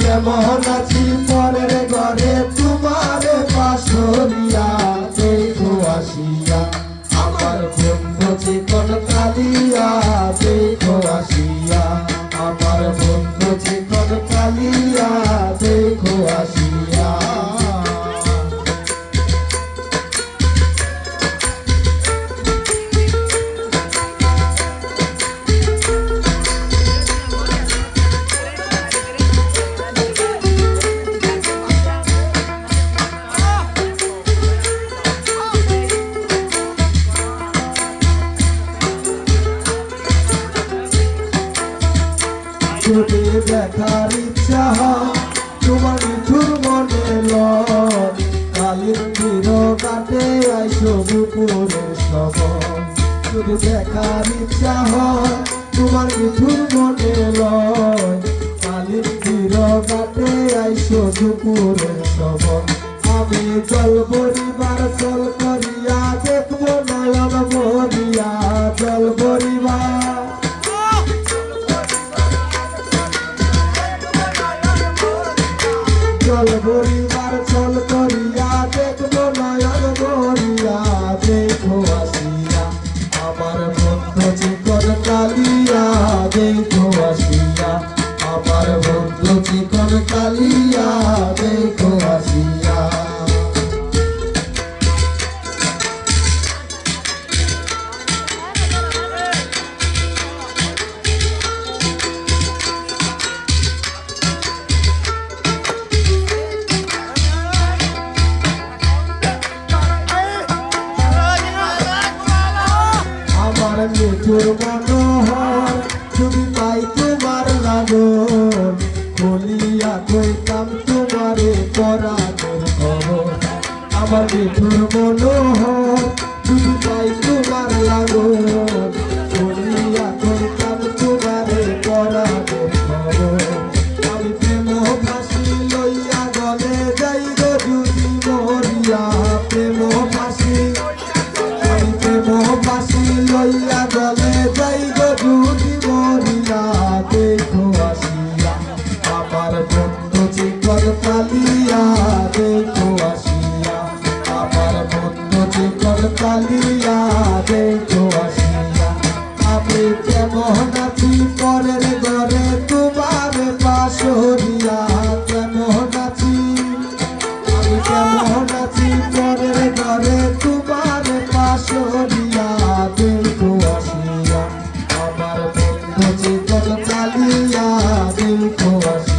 কেমন আছি পরের ঘরে? যদি দেখার ইচ্ছা তোমার নিঠুর মনে কালির তীর কাটে আইসো দুপুরে সব যদি দেখার ইচ্ছা তোমার নিঠুর মনে কালির তীর কাটে আইসো দুপুরে সব আমি জল পরিবার চল করিয়া দেখব, নয়ন মরিয়া জল পরিবার। চল পরিবার চল করিয়া দেখব নয়ন মরিয়া দেখো আসিয়া, আমার বন্ধু চিকন চিকন কালিয়া। দেখো আসিয়া। মিঠুর মনোহর তুমি পাই তোমার লাগো বলিয়া কইতাম, তোমারে পরাণের খবর আমার মিঠুর মনোহর, তুমি পাই তোমার লাগন যাই গো যদি মরিলা দেখো আসিয়া, আমার বন্ধ চিকন কালিয়া দেখো আসিয়া, আমার বন্ধ চিকন কালিয়া দেখো আমার বন্ধু চালিয়া দিল আসিয়া